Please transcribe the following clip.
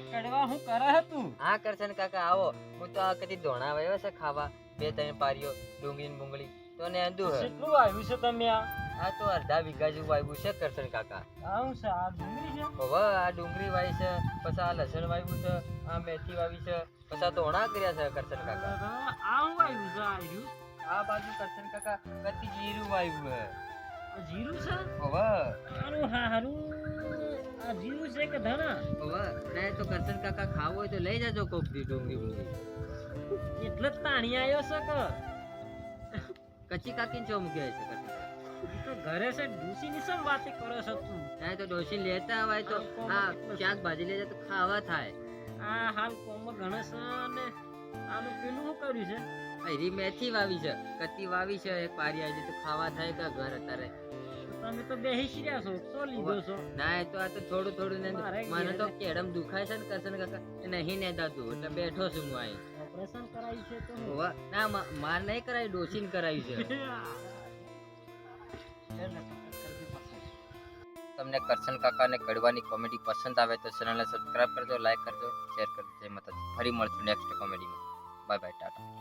કડવા હું કરે હતું હા કરશન કાકા આવો. હું તો આ કદી ધોણા વયો છે ખાવા. બે ત્રણ પારીઓ ડુંગળી ને બુંગળી તો ને અંધું કેટલું આવ્યું છે તમે આ? આ તો અડધા વીઘા જેવું વાવ્યું છે કરશન કાકા. આવું છે? આ ડુંગળી છે? હવે આ ડુંગળી વાવી છે પછી આ લસણ વાવ્યું છે આ મેથી વાવી છે પછી આ ધોણા કર્યા છે કરશન કાકા. આ હું આવ્યું છે? આ આ બાજુ કરશન કાકા કતી જીરું વાવ્યું છે જીરું છે? હવે. હારું હારું. છે કે ધણા હવે ને તો કરશન કાકા ખાવ હોય તો લઈ જાજો કોક દી ડુંગળી બુંગળી એટલે જ તાણી આવ્યો છે કે કચી કાકીને ચો મૂક્યા છે કરશન તો ઘરે છે ડૂસીની શેમ વાત કરો છો તું ના તો ડોસી લેતા હોય તો હા શાકભાજી લેતા તો ખાવા થાય આ હાલ કોમમાં છે અને આનું પેલું શું કર્યું છે મેથી વાવી છે કતી વાવી છે એક પારી આવી તો ખાવા થાય કે ઘર અત્યારે તમે તો બેસી રહ્યા છો શું લીધો છો? ના એ તો આ તો થોડું થોડું ને મને તો કેડમ દુખાય છે ને કરશન કાકા નહીં ને દાદુ એટલે બેઠો છું હું અહીં. ઓપરેશન કરાયું છે તો. ના માર નહીં કરાવી ડોસીન કરાવી છે. તમને કરશન કાકા ને કડવાની કોમેડી પસંદ આવે તો ચેનલને સબસ્ક્રાઇબ કરજો લાઈક કરજો શેર કરજો. જય માતાજી. ફરી મળશું નેક્સ્ટ કોમેડીમાં બાય બાય ટાટા.